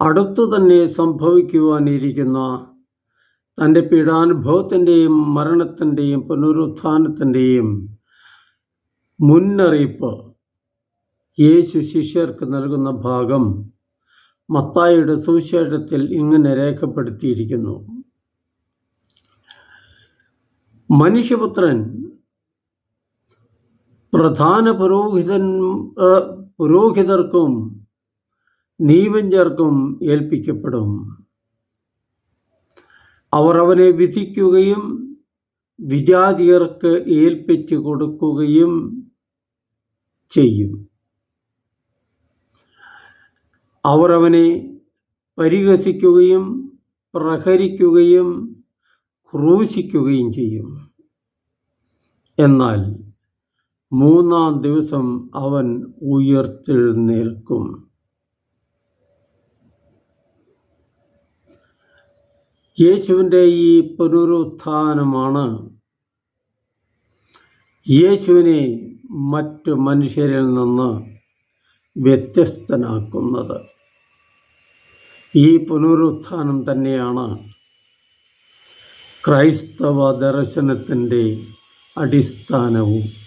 അടുത്തു തന്നെ സംഭവിക്കുവാനിരിക്കുന്ന തന്റെ പീഡാനുഭവത്തിന്റെയും മരണത്തിന്റെയും പുനരുത്ഥാനത്തിന്റെയും മുന്നറിയിപ്പ്. യേശു ശിഷ്യർക്ക് നൽകുന്ന ഭാഗം മത്തായിയുടെ സുവിശേഷത്തിൽ ഇങ്ങനെ രേഖപ്പെടുത്തിയിരിക്കുന്നു. മനുഷ്യപുത്രൻ പ്രധാന പുരോഹിതൻ പുരോഹിതർക്കും നീവഞ്ചർക്കും ഏൽപ്പിക്കപ്പെടും. അവർ അവനെ വിധിക്കുകയും വിജാതിയർക്ക് ഏൽപ്പിച്ചു കൊടുക്കുകയും ചെയ്യും. അവർ അവനെ പരിഹസിക്കുകയും പ്രഹരിക്കുകയും ക്രൂശിക്കുകയും ചെയ്യും. എന്നാൽ മൂന്നാം ദിവസം അവൻ ഉയർത്തെഴുന്നേൽക്കും. യേശുവിന്റെ ഈ പുനരുത്ഥാനമാണ് യേശുവിനെ മറ്റു മനുഷ്യരിൽ നിന്ന് വ്യത്യസ്തനാക്കുന്നത്. ഈ പുനരുത്ഥാനം തന്നെയാണ് ക്രൈസ്തവ ദർശനത്തിന്റെ അടിസ്ഥാനവും.